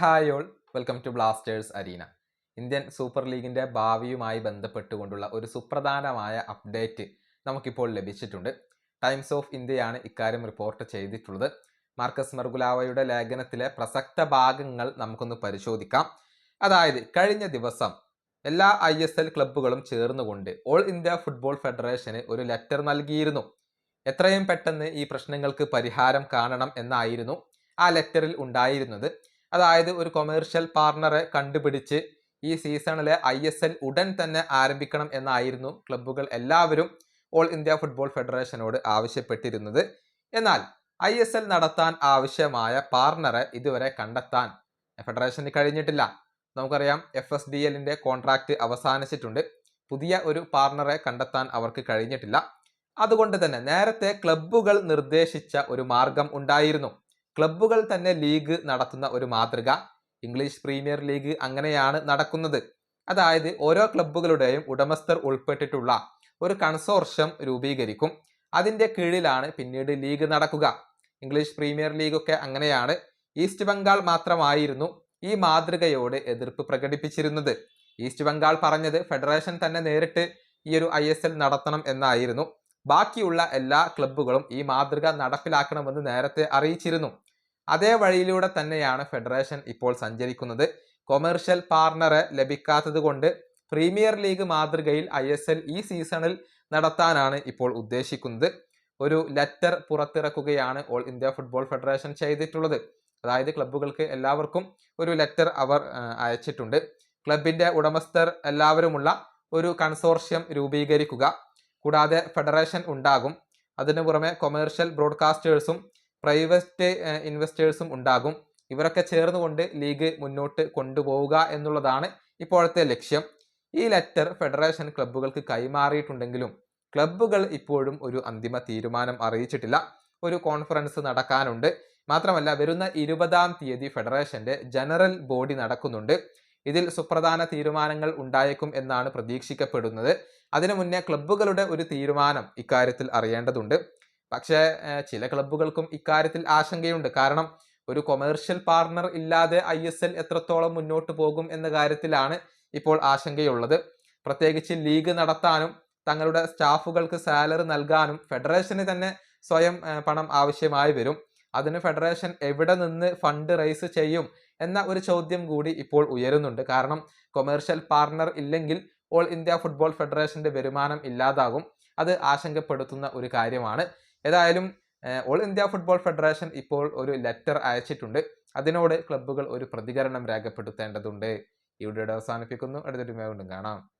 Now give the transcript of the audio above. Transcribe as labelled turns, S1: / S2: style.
S1: Hi all. Welcome to Blasters arena. Indian super ലീഗിന്റെ ഭാവിയുമായി ബന്ധപ്പെട്ടുകൊണ്ടുള്ള ഒരു സുപ്രധാനമായ അപ്ഡേറ്റ് നമുക്കിപ്പോൾ ലഭിച്ചിട്ടുണ്ട്. ടൈംസ് ഓഫ് ഇന്ത്യയാണ് ഇക്കാര്യം റിപ്പോർട്ട് ചെയ്തിട്ടുള്ളത്. മാർക്കസ് മർഗുലാവയുടെ ലേഖനത്തിലെ പ്രസക്ത ഭാഗങ്ങൾ നമുക്കൊന്ന് പരിശോധിക്കാം. അതായത് കഴിഞ്ഞ ദിവസം എല്ലാ ഐ എസ് എൽ ക്ലബ്ബുകളും ചേർന്നുകൊണ്ട് ഓൾ ഇന്ത്യ ഫുട്ബോൾ ഫെഡറേഷന് ഒരു ലെറ്റർ നൽകിയിരുന്നു. എത്രയും പെട്ടെന്ന് ഈ പ്രശ്നങ്ങൾക്ക് പരിഹാരം കാണണം എന്നായിരുന്നു ആ ലെറ്ററിൽ ഉണ്ടായിരുന്നത്. അതായത് ഒരു കൊമേഴ്ഷ്യൽ പാർട്ണറെ കണ്ടുപിടിച്ച് ഈ സീസണിലെ ഐ എസ് എൽ ഉടൻ തന്നെ ആരംഭിക്കണം എന്നായിരുന്നു ക്ലബ്ബുകൾ എല്ലാവരും ഓൾ ഇന്ത്യ ഫുട്ബോൾ ഫെഡറേഷനോട് ആവശ്യപ്പെട്ടിരുന്നത്. എന്നാൽ ഐ എസ് എൽ നടത്താൻ ആവശ്യമായ പാർട്ണറെ ഇതുവരെ കണ്ടെത്താൻ ഫെഡറേഷന് കഴിഞ്ഞിട്ടില്ല. നമുക്കറിയാം എഫ് എസ് ഡി എല്ലിന്റെ കോൺട്രാക്ട് അവസാനിച്ചിട്ടുണ്ട്. പുതിയ ഒരു പാർട്ണറെ കണ്ടെത്താൻ അവർക്ക് കഴിഞ്ഞിട്ടില്ല. അതുകൊണ്ട് തന്നെ നേരത്തെ ക്ലബ്ബുകൾ നിർദ്ദേശിച്ച ഒരു മാർഗം ഉണ്ടായിരുന്നു. ക്ലബ്ബുകൾ തന്നെ ലീഗ് നടത്തുന്ന ഒരു മാതൃക. ഇംഗ്ലീഷ് പ്രീമിയർ ലീഗ് അങ്ങനെയാണ് നടക്കുന്നത്. അതായത് ഓരോ ക്ലബ്ബുകളുടെയും ഉടമസ്ഥർ ഉൾപ്പെട്ടിട്ടുള്ള ഒരു കൺസോർഷ്യം രൂപീകരിക്കും. അതിന്റെ കീഴിലാണ് പിന്നീട് ലീഗ് നടക്കുക. ഇംഗ്ലീഷ് പ്രീമിയർ ലീഗ് ഒക്കെ അങ്ങനെയാണ്. ഈസ്റ്റ് ബംഗാൾ മാത്രമായിരുന്നു ഈ മാതൃകയോട് എതിർപ്പ് പ്രകടിപ്പിച്ചിരുന്നത്. ഈസ്റ്റ് ബംഗാൾ പറഞ്ഞത് ഫെഡറേഷൻ തന്നെ നേരിട്ട് ഈ ഒരു ഐ എസ് എൽ നടത്തണം എന്നായിരുന്നു. ബാക്കിയുള്ള എല്ലാ ക്ലബ്ബുകളും ഈ മാതൃക നടപ്പിലാക്കണമെന്ന് നേരത്തെ അറിയിച്ചിരുന്നു. അതേ വഴിയിലൂടെ തന്നെയാണ് ഫെഡറേഷൻ ഇപ്പോൾ സഞ്ചരിക്കുന്നത്. കൊമേഴ്ഷ്യൽ പാർട്ണറെ ലഭിക്കാത്തത് കൊണ്ട് പ്രീമിയർ ലീഗ് മാതൃകയിൽ ഐ ഈ സീസണിൽ നടത്താനാണ് ഇപ്പോൾ ഉദ്ദേശിക്കുന്നത്. ഒരു ലെറ്റർ പുറത്തിറക്കുകയാണ് ഓൾ ഇന്ത്യ ഫുട്ബോൾ ഫെഡറേഷൻ ചെയ്തിട്ടുള്ളത്. അതായത് ക്ലബ്ബുകൾക്ക് എല്ലാവർക്കും ഒരു ലെറ്റർ അവർ അയച്ചിട്ടുണ്ട്. ക്ലബിന്റെ ഉടമസ്ഥർ എല്ലാവരുമുള്ള ഒരു കൺസോർഷ്യം രൂപീകരിക്കുക. കൂടാതെ ഫെഡറേഷൻ ഉണ്ടാകും. അതിനു പുറമെ കൊമേഴ്ഷ്യൽ ബ്രോഡ്കാസ്റ്റേഴ്സും പ്രൈവറ്റ് ഇൻവെസ്റ്റേഴ്സും ഉണ്ടാകും. ഇവരൊക്കെ ചേർന്നുകൊണ്ട് ലീഗ് മുന്നോട്ട് കൊണ്ടുപോവുക എന്നുള്ളതാണ് ഇപ്പോഴത്തെ ലക്ഷ്യം. ഈ ലെറ്റർ ഫെഡറേഷൻ ക്ലബ്ബുകൾക്ക് കൈമാറിയിട്ടുണ്ടെങ്കിലും ക്ലബ്ബുകൾ ഇപ്പോഴും ഒരു അന്തിമ തീരുമാനം അറിയിച്ചിട്ടില്ല. ഒരു കോൺഫറൻസ് നടക്കാനുണ്ട്. മാത്രമല്ല വരുന്ന ഇരുപതാം തീയതി ഫെഡറേഷന്റെ ജനറൽ ബോഡി നടക്കുന്നുണ്ട്. ഇതിൽ സുപ്രധാന തീരുമാനങ്ങൾ ഉണ്ടായേക്കും എന്നാണ് പ്രതീക്ഷിക്കപ്പെടുന്നത്. അതിനു മുന്നേ ക്ലബ്ബുകളുടെ ഒരു തീരുമാനം ഇക്കാര്യത്തിൽ അറിയേണ്ടതുണ്ട്. പക്ഷേ ചില ക്ലബ്ബുകൾക്കും ഇക്കാര്യത്തിൽ ആശങ്കയുണ്ട്. കാരണം ഒരു കൊമേഴ്ഷ്യൽ പാർട്ണർ ഇല്ലാതെ ഐ എസ് എൽ എത്രത്തോളം മുന്നോട്ട് പോകും എന്ന കാര്യത്തിലാണ് ഇപ്പോൾ ആശങ്കയുള്ളത്. പ്രത്യേകിച്ച് ലീഗ് നടത്താനും തങ്ങളുടെ സ്റ്റാഫുകൾക്ക് സാലറി നൽകാനും ഫെഡറേഷന് തന്നെ സ്വയം പണം ആവശ്യമായി വരും. അതിന് ഫെഡറേഷൻ എവിടെ നിന്ന് ഫണ്ട് റൈസ് ചെയ്യും എന്ന ഒരു ചോദ്യം കൂടി ഇപ്പോൾ ഉയരുന്നുണ്ട്. കാരണം കൊമേഴ്ഷ്യൽ പാർട്ണർ ഇല്ലെങ്കിൽ ഓൾ ഇന്ത്യ ഫുട്ബോൾ ഫെഡറേഷന്റെ വരുമാനം ഇല്ലാതാകും. അത് ആശങ്കപ്പെടുത്തുന്ന ഒരു കാര്യമാണ്. ഏതായാലും ഓൾ ഇന്ത്യ ഫുട്ബോൾ ഫെഡറേഷൻ ഇപ്പോൾ ഒരു ലെറ്റർ അയച്ചിട്ടുണ്ട്. അതിനോട് ക്ലബ്ബുകൾ ഒരു പ്രതികരണം രേഖപ്പെടുത്തേണ്ടതുണ്ട്. വീഡിയോയുടെ അവസാനിപ്പിക്കുന്നു. അടുത്തൊരു വീണ്ടും കാണാം.